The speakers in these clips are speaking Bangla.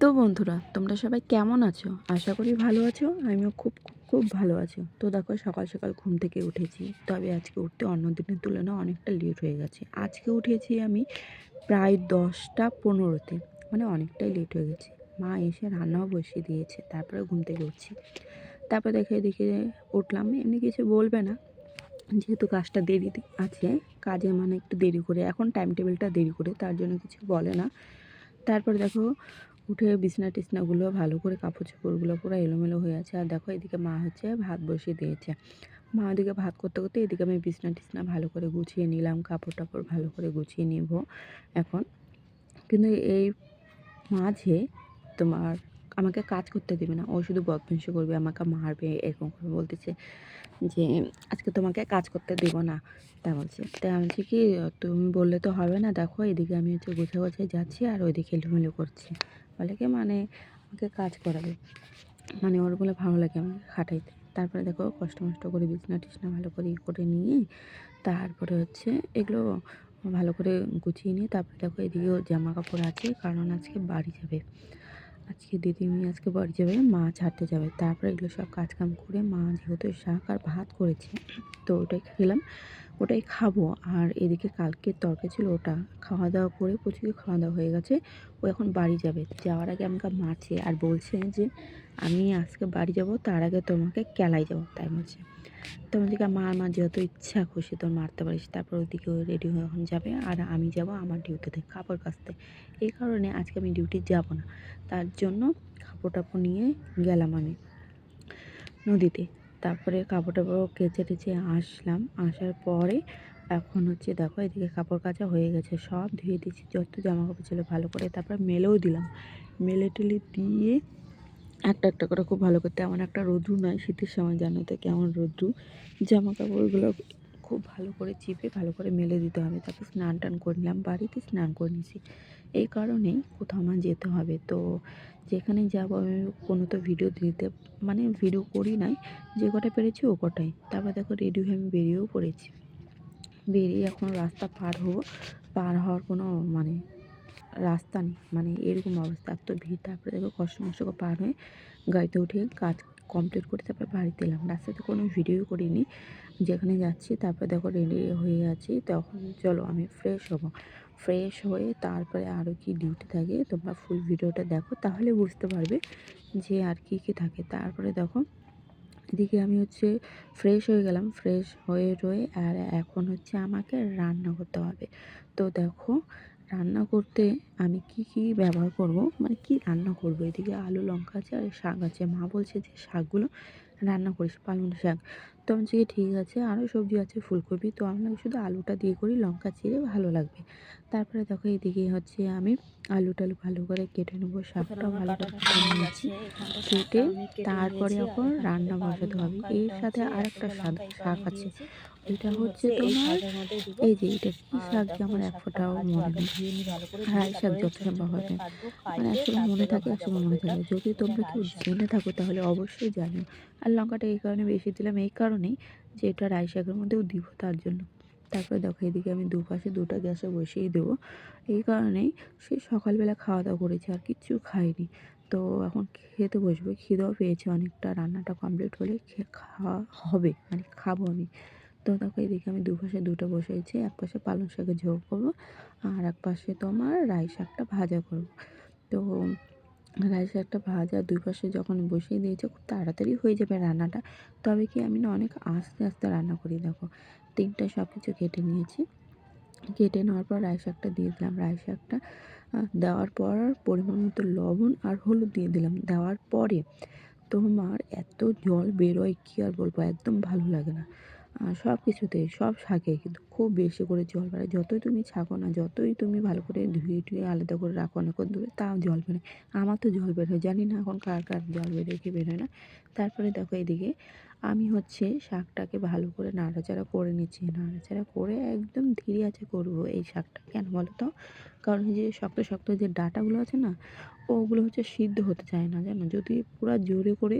তো বন্ধুরা, তোমরা সবাই কেমন আছো? আশা করি ভালো আছো, আমিও খুব খুব ভালো আছো। তো দেখো, সকাল সকাল ঘুম থেকে উঠেছি, তবে আজকে উঠতে অন্য দিনের তুলনায় অনেকটা লেট হয়ে গেছে। আজকে উঠেছি আমি প্রায় দশটা পনেরোতে মানে অনেকটাই লেট হয়ে গেছে। মা এসে রান্নাও বসিয়ে দিয়েছে, তারপরে ঘুম থেকে উঠছি। তারপর দেখে দেখে উঠলাম, এমনি কিছু বলবে না, যেহেতু কাজটা দেরি আছে, কাজে মানে একটু দেরি করে, এখন টাইম টেবিলটা দেরি করে, তার জন্য কিছু বলে না। তারপর দেখো উঠে বিছনা টিছনাগুলো ভালো করে কাপড় চোপড়গুলো পুরো এলোমেলো হয়ে আছে। আর দেখো এদিকে মা হচ্ছে ভাত বসিয়ে দিয়েছে। মা ওদিকে ভাত করতে করতে এদিকে আমি বিছনা টিছনা ভালো করে গুছিয়ে নিলাম, কাপড় টাপড় ভালো করে গুছিয়ে নিব এখন। কিন্তু এই মাঝে তোমার আমাকে কাজ করতে দেবে না। ও শুধু বদমাইশি করবে, আমাকে মারবে, এরকম করে বলতেছে যে, আজকে তোমাকে কাজ করতে দেব না। তা বলছে। তাই আমি বলছি কি, তুমি বললে তো হবে না, দেখো, এদিকে আমি হচ্ছে গুছে গুছে যাচ্ছি আর ওইদিকে এলোমেলো করছি। বলে কি মানে আমাকে কাজ করাবে। মানে ওর বলে ভালো লাগে আমাকে খাটাইতে। তারপরে দেখো, কষ্ট মষ্ট করে বিছনা টিছনা ভালো করে ইয়ে করে নিয়ে, তারপরে হচ্ছে এগুলো ভালো করে গুছিয়ে নিয়ে, তারপরে দেখো এদিকেও জামা কাপড় আছে, কারণ আজকে বাড়ি যাবে। আজকে দিদিমণি আজকে বাড়ি যাবে, মা ছাড়তে যাবে। তারপরে এগুলো সব কাজকাম করে মা যেহেতু শাক আর ভাত করেছে, তো ওটাই খেলাম। ওটাই খাব। আর এদিকে কালকে তরকারি ছিল ওটা। খাওয়া দাওয়া করে প্রচুর খাওয়া দাওয়া হয়ে গেছে। ও এখন বাড়ি যাবে। যাওয়ার আগে আমাকে মারছে আর বলছে যে, আমি আজকে বাড়ি যাব, তার আগে তোমাকে কেলাই যাব। তাই বলছে। তো আমাদেরকে মার মা যেহেতু ইচ্ছা খুশি তোর মারতে পারিস। তারপর ওইদিকে ওই রেডি হয়ে এখন যাবে। আর আমি যাব আমার ডিউটিতে কাপড় কাচতে। এই কারণে আজকে আমি ডিউটি যাব না। তার জন্য কাপড় টাপড় নিয়ে গেলাম আমি নদীতে। তারপরে কাপড় টাপড় কেচে টেচে আসলাম। আসার পরে এখন হচ্ছে দেখো এদিকে কাপড় কাচা হয়ে গেছে, সব ধুয়ে দিয়েছি, যত জামা কাপড় ছিল ভালো করে। তারপর মেলেও দিলাম। মেলে টেলে দিয়ে একটা একটা করে খুব ভালো করতে। এমন একটা রোদ্রু নয় শীতের সময়, জানো তো কেমন রোদ্রু জামা কাপড়গুলো খুব ভালো করে চিপে ভালো করে মেলে দিতে হবে। তারপর স্নান টান করে নিলাম বাড়িতে স্নান করে নিয়েছি। এই কারণেই কোথাও আমার যেতে হবে। তো যেখানে যাব, আমি কোনো তো ভিডিও দিতে মানে ভিডিও করি নাই। যে কটা পেরেছি ও কটাই। তারপর দেখো রেডি হয়ে আমি বেরিয়েও পড়েছি। বেরিয়ে এখন রাস্তা পার হব। পার হওয়ার কোনো মানে রাস্তা নেই। মানে এরকম অবস্থা, এত ভিড়। তারপরে দেখো কষ্ট মষ্ট পার হয়ে গাড়িতে উঠে কাজ কমপ্লিট করে তারপরে বাড়িতে এলাম। রাস্তাতে কোনো ভিডিও করিনি। যেখানে যাচ্ছি, তারপরে দেখো রেডি হয়ে আছি। তখন চলো আমি ফ্রেশ হব। ফ্রেশ হয়ে তারপরে আরও কি ডিউটি থাকে, তোমরা ফুল ভিডিওটা দেখো, তাহলে বুঝতে পারবে যে আর কি কি থাকে। তারপরে দেখো, এদিকে আমি হচ্ছে ফ্রেশ হয়ে গেলাম ফ্রেশ হয়ে রয়ে আর এখন হচ্ছে আমাকে রান্না করতে হবে। তো দেখো, রান্না করতে আমি কি কি ব্যবহার করব মানে কি রান্না করব? এদিকে আলু, লঙ্কা আছে আর শাক আছে। মা বলছে যে শাকগুলো রান্না করিস, পালং শাক। তো আমি বলছি ঠিক আছে আরও সবজি আছে ফুলকপি। তো আমি শুধু আলুটা দিয়ে করি লঙ্কা চিরে ভালো লাগবে। তারপরে দেখো এদিকে হচ্ছে আমি আলু টালু ভালো করে কেটে নেব শাকটা ভালো করে কেটে নিয়েছি। কেটে তারপরে এখন রান্না বসাতে হবে। এর সাথে আর একটা শাক আছে। এটা হচ্ছে তোমার এই যে এটা কি শাক যে আমার এক ফোঁটাও মনে নেই। রাই শাক যত সম্ভব হবে মানে একসময় মনে থাকে একসময় মনে থাকে যদি তোমরা কেউ জেনে থাকো তাহলে অবশ্যই জানো আর লঙ্কাটা এই কারণে বেশি দিলাম এই কারণেই যে এটা রাই শাকের মধ্যেও দিব তার জন্য। তারপরে দেখো এদিকে আমি দুপাশে দুটো গ্যাসে বসিয়ে দেবো। এই কারণেই সে সকালবেলা খাওয়া দাওয়া করেছে আর কিচ্ছু খাইনি তো এখন খেতে বসবো খিদেও পেয়েছে অনেকটা রান্নাটা কমপ্লিট হলে খাওয়া হবে মানে খাব আমি। তো দেখো, এদিকে আমি দুপাশে দুটো বসেছি, এক পাশে পালং শাকের ঝোল করব আর এক পাশে তোমার রাই শাকটা ভাজা করব। তো রাই শাকটা ভাজা দুই পাশে যখন বসিয়ে দিয়েছে, খুব তাড়াতাড়ি হয়ে যাবে রান্নাটা। তবে কি আমি না অনেক আস্তে আস্তে রান্না করি, দেখো। তিনটা সব কিছু কেটে নিয়েছি। কেটে নেওয়ার পর রাই শাকটা দিয়ে দিলাম। রাই শাকটা দেওয়ার পর পরিমাণ মতো লবণ আর হলুদ দিয়ে দিলাম। দেওয়ার পরে তোমার এত জল বেরোয়, কী আর বলব? একদম ভালো লাগে না। সব কিছুতেই সব শাকে কিন্তু খুব বেশি করে জল বেরোয়। যতই তুমি ছাকো না, যতই তুমি ভালো করে ধুয়ে টুয়ে আলাদা করে রাখো অনেকক্ষণ ধরে, তাও জল বেরোয়। আমার তো জল বেরোয় জানি না এখন কার কার জল বেরোয় কি বেরোয় না। তারপরে দেখো এদিকে আমি হচ্ছে শাকটাকে ভালো করে নাড়াচাড়া করে নিচ্ছি। নাড়াচাড়া করে একদম ধীরে আছে করব এই শাকটা। কেন বলো তো? কারণ যে শক্ত শক্ত যে ডাটাগুলো আছে না, ওগুলো হচ্ছে সিদ্ধ হতে চায় না, জানো? যদি পুরো জোরে করে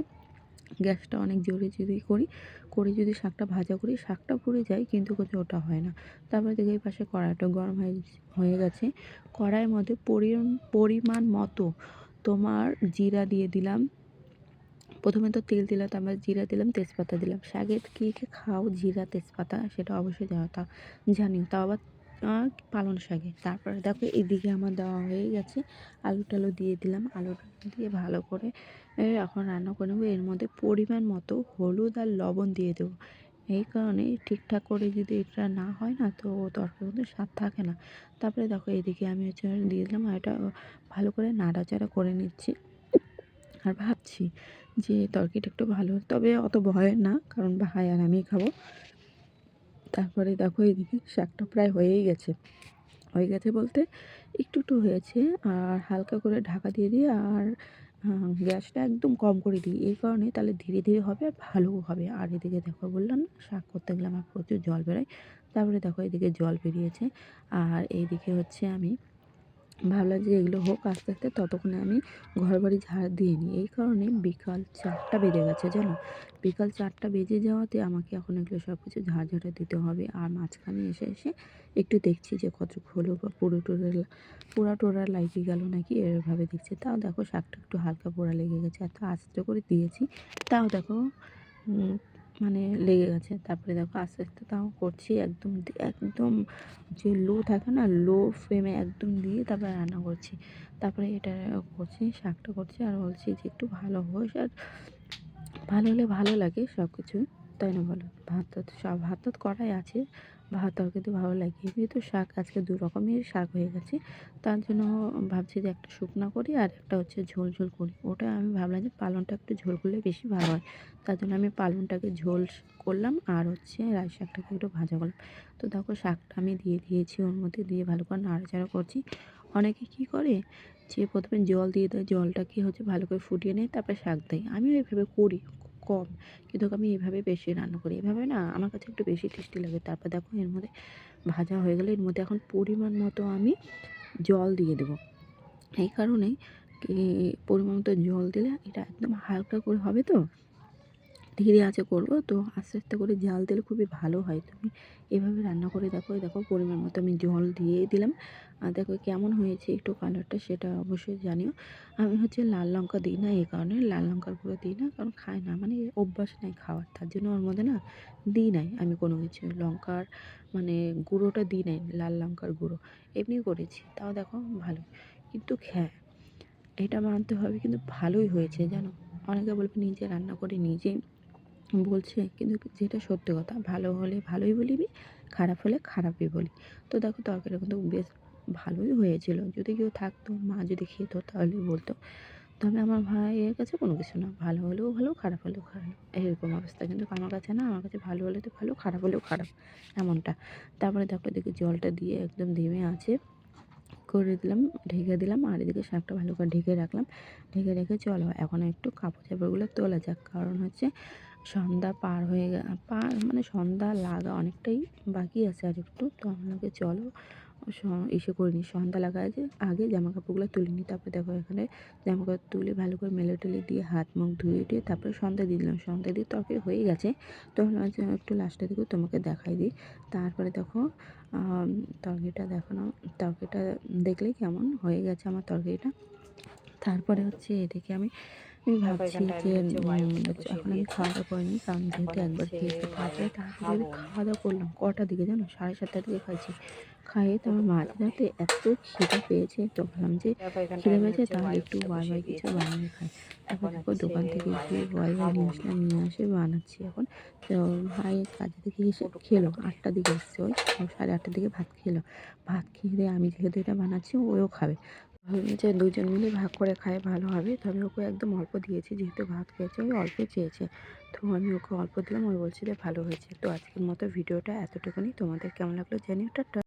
গ্যাসটা অনেক জোরে যদি করি করে যদি শাকটা ভাজা করি শাকটা পুড়ে যায় কিন্তু কিছু ওটা হয় না। তারপরে দেখে এই পাশে কড়াইটা গরম হয়ে হয়ে গেছে। কড়াইয়ের মধ্যে পরিমাণ মতো তোমার জিরা দিয়ে দিলাম। প্রথমে তো তেল দিলাম তারপর জিরা দিলাম তেজপাতা দিলাম। শাকের কী কী খাও জিরা তেজপাতা সেটা অবশ্যই দেওয়া তা জানিও। তাও আবার আহ, পালং শাকে। তারপরে দেখো এদিকে আমার দেওয়া হয়ে গেছে। আলু টালু দিয়ে দিলাম। আলু দিয়ে ভালো করে এখন রান্না করে নেব। এর মধ্যে পরিমাণ মতো হলুদ আর লবণ দিয়ে দেবো। এই কারণে ঠিকঠাক করে যদি এটা না হয় না, তো তরকারি কিন্তু স্বাদ থাকে না। তারপরে দেখো, এদিকে আমি হচ্ছে দিয়ে দিলাম আর এটা ভালো করে নাড়াচাড়া করে নিচ্ছি। আর ভাবছি যে তরকারিটা একটু ভালো তবে অত ভয়ের না, কারণ ভাই আর আমি খাব। তারপরে দেখো, এদিকে শাকটা প্রায় হয়েই গেছে। হয়ে গেছে বলতে একটু একটু হয়েছে, আর হালকা করে ঢাকা দিয়ে দিই আর গ্যাসটা একদম কম করে দিই। এই কারণে তাহলে ধীরে ধীরে হবে আর ভালোও হবে। আর এদিকে দেখো বললাম না, শাক করতে গেলে আমার প্রচুর জল বেরোয়। তারপরে দেখো এদিকে জল বেরিয়েছে। আর এইদিকে হচ্ছে আমি ভাবলাম যে এগুলো হোক আস্তে আস্তে ততক্ষণে আমি ঘর বাড়ি ঝাড় দিয়ে নিই। এই কারণে বিকাল চারটা বেজে গেছে, জানো? বিকাল চারটা বেজে যাওয়াতে আমাকে এখন এগুলো সব কিছু ঝাড় ঝাড়া দিতে হবে। আর মাঝখানে এসে এসে একটু দেখছি যে কত হলো বা পুরো টোরা পোড়া টোরা লাগিয়ে গেল নাকি এভাবে দেখছি। তাও দেখো শাকটা একটু হালকা পোড়া লেগে গেছে। এত আস্তে করে দিয়েছি। তাও দেখো মানে লেগে গেছে। তারপরে দেখো আস্তে আস্তে তাও করছি একদম একদম যে লো থাকে না লো ফ্লেমে একদম দিয়ে তারপরে রান্না করছি। তারপরে এটা করছি, শাকটা করছি আর বলছি যে একটু ভালো হোস আর ভালো হলে ভালো লাগে সব কিছু তাই না বলো? ভাত সব, ভাত করাই আছে। ভাত তরকারি ভালো লাগে। এমনি তো শাক আজকে দু রকমের শাক হয়ে গেছে, তার জন্য ভাবছি যে একটা শুকনো করি আর একটা হচ্ছে ঝোল ঝোল করি। ওটা আমি ভাবলাম যে পালনটা একটু ঝোল করলে বেশি ভালো হয়। তার জন্য আমি পালনটাকে ঝোল করলাম আর হচ্ছে রাই শাকটাকে একটু ভাজা করলাম। তো দেখো শাকটা আমি দিয়ে দিয়েছি, ওর মধ্যে দিয়ে ভালো করে নাড়াচাড়া করছি। অনেকে কী করে যে প্রথমে জল দিয়ে দেয়, জলটাকে হচ্ছে ভালো করে ফুটিয়ে নেয়, তারপরে শাক দেয়। আমি এইভাবে করি। কম। কিন্তু আমি এভাবে বেশি রান্না করি। এভাবে না আমার কাছে একটু বেশি টেস্টি লাগে। তারপর দেখো এর মধ্যে ভাজা হয়ে গেলে এর মধ্যে এখন পরিমাণ মতো আমি জল দিয়ে দেবো। এই কারণেই পরিমাণ মতো জল দিলে এটা একদম হালকা করে হবে তো? ধীরে আঁচে করব। তো আস্তে আস্তে করে জাল দিলে খুবই ভালো হয়। তুমি এভাবে রান্না করে দেখো দেখো পরিমাণ মতো আমি জল দিয়ে দিলাম। আর দেখো কেমন হয়েছে একটু কালারটা সেটা অবশ্যই জানিও। আমি হচ্ছে লাল লঙ্কা দিই না এই কারণে, লাল লঙ্কার গুঁড়ো দিই না কারণ খাই না। মানে অভ্যাস নাই খাওয়ার, তার জন্য ওর মধ্যে না দিই নাই আমি কোনো কিছু। লঙ্কার মানে গুঁড়োটা দিই নাই, লাল লঙ্কার গুঁড়ো। এমনি করেছি, তাও দেখো ভালো কিন্তু হ্যাঁ এটা মানতে হবে কিন্তু ভালোই হয়েছে জানো? অনেকে বলবে নিজে রান্না করে নিজে বলছে, কিন্তু যেটা সত্যি কথা, ভালো হলে ভালোই বলিবি খারাপ হলে খারাপই বলি। তো দেখো তরকারিটা কিন্তু বেশ ভালোই হয়েছিল। যদি কেউ থাকতো, মা যদি খেত তাহলে বলতো। তবে আমার ভাইয়ের কাছে কোনো কিছু না, ভালো হলেও ভালো, খারাপ হলেও খারাপ। এরকম অবস্থা। কিন্তু আমার কাছে না, আমার কাছে ভালো হলে তো ভালো, খারাপ হলেও খারাপ, এমনটা। তারপরে দেখো দেখি জলটা দিয়ে একদম ধিমে আছে। করে দিলাম, ঢেকে দিলাম আর এদিকে শাকটা ভালো করে ঢেকে রাখলাম। ঢেকে রেখে চলো, এখন একটু কাপড় চাপড়গুলো তোলা যাক। কারণ হচ্ছে সন্ধ্যা পার হয়ে পার মানে সন্ধ্যা লাগা অনেকটাই বাকি আছে আর একটু। তো আপনাকে চলো স- ইসে করে নিই। সন্ধ্যা লাগা আছে। আগে জামা কাপড়গুলো তুলে নিই। তারপরে দেখো এখানে জামা কাপড় তুলে ভালো করে মেলে টেলে দিয়ে হাত মুখ ধুয়ে টুয়ে তারপরে সন্ধ্যা দিয়ে দিলাম। সন্ধ্যা দিয়ে তরকারি হয়ে গেছে। তো ভাবলাম একটু লাস্টের দিকে তোমাকে দেখাই দিই। তারপরে দেখো তরকারিটা দেখানো তরকারিটা দেখলে কেমন হয়ে গেছে আমার তরকারিটা। তারপরে হচ্ছে এদিকে আমি আমি ভাবছি যে উম, এখন আমি খাওয়া দাওয়া করিনি কারণ যেহেতু একবার খেয়েছি তারপরে তারপরে খাওয়া দাওয়া করলাম কটার দিকে জানো? সাড়ে সাতটার দিকে খাইছি খাইয়ে তো আমার মাঝ রাতে এত খিদে পেয়েছে তো ভাবলাম যে খিদে পেয়েছে তাহলে একটু ওয়াই কিছু বানিয়ে খাই। তারপর দেখো দোকান থেকে গিয়ে ওয়াই ওয়াই নিয়ে নিয়ে আসে বানাচ্ছি এখন। তো ভাই কাজে থেকে এসে খেলো আটটার দিকে এসছে ওই সাড়ে আটটার দিকে ভাত খেলো। ভাত খেয়ে আমি যেহেতু এটা বানাচ্ছি ওও খাবে। যে দুজন মিলে ভাগ করে খায় ভালো হবে। তবে ওকে একদম অল্প দিয়েছি, যেহেতু ভাত খেয়েছে ওই অল্পই চেয়েছে। তো আমি ওকে অল্প দিলাম ওই বলছে যে ভালো হয়েছে। তো আজকের মতো ভিডিওটা এতটুকুনি। তোমাদের কেমন লাগল জানিও। টাটা।